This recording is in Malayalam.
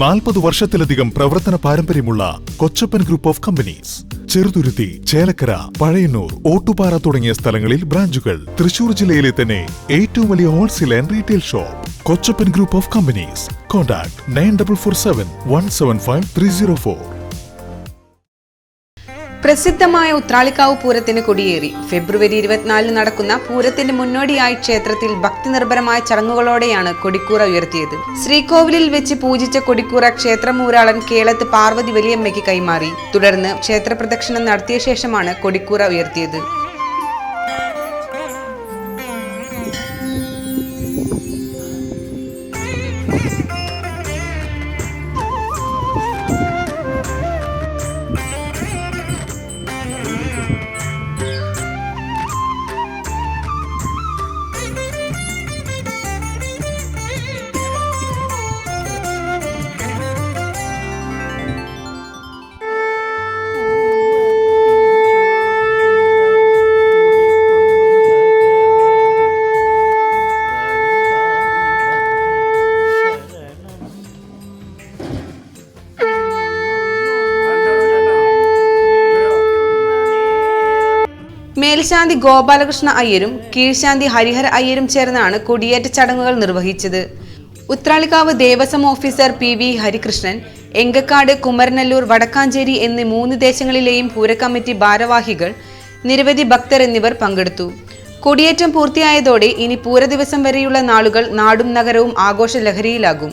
നാൽപ്പത് വർഷത്തിലധികം പ്രവർത്തന പാരമ്പര്യമുള്ള Kochappan group of companies. Cheruthuruthy Chelakkara Pazhayannur Ottupara തുടങ്ങിയ സ്ഥലങ്ങളിൽ ബ്രാഞ്ചുകൾ. തൃശൂർ ജില്ലയിലെ തന്നെ ഏറ്റവും വലിയ wholesale and retail shop. Kochappan group of companies. Contact nine double four seven one seven five three zero four. പ്രസിദ്ധമായ ഉത്രാളിക്കാവ് പൂരത്തിന് കൊടിയേറി. ഫെബ്രുവരി ഇരുപത്തിനാലിന് നടക്കുന്ന പൂരത്തിന് മുന്നോടിയായി ക്ഷേത്രത്തിൽ ഭക്തിനിർഭരമായ ചടങ്ങുകളോടെയാണ് കൊടിക്കൂറ ഉയർത്തിയത്. ശ്രീകോവിലിൽ വെച്ച് പൂജിച്ച കൊടിക്കൂറ ക്ഷേത്രമൂരാളൻ കേളത്ത് പാർവതി വലിയമ്മയ്ക്ക് കൈമാറി. തുടർന്ന് ക്ഷേത്രപ്രദക്ഷിണം നടത്തിയ ശേഷമാണ് കൊടിക്കൂറ ഉയർത്തിയത്. 谢 മേൽശാന്തി ഗോപാലകൃഷ്ണ അയ്യരും കീഴ്ശാന്തി ഹരിഹര അയ്യരും ചേർന്നാണ് കുടിയേറ്റ ചടങ്ങുകൾ നിർവഹിച്ചത്. Uthralikavu Devaswom officer P V Harikrishnan Engakkad Kumaranallur Vadakkanchery എന്നീ മൂന്ന് ദേശങ്ങളിലെയും പൂരക്കമ്മിറ്റി ഭാരവാഹികൾ നിരവധി ഭക്തർ എന്നിവർ പങ്കെടുത്തു. കൊടിയേറ്റം പൂർത്തിയായതോടെ ഇനി പൂരദിവസം വരെയുള്ള നാളുകൾ നാടും നഗരവും ആഘോഷ ലഹരിയിലാകും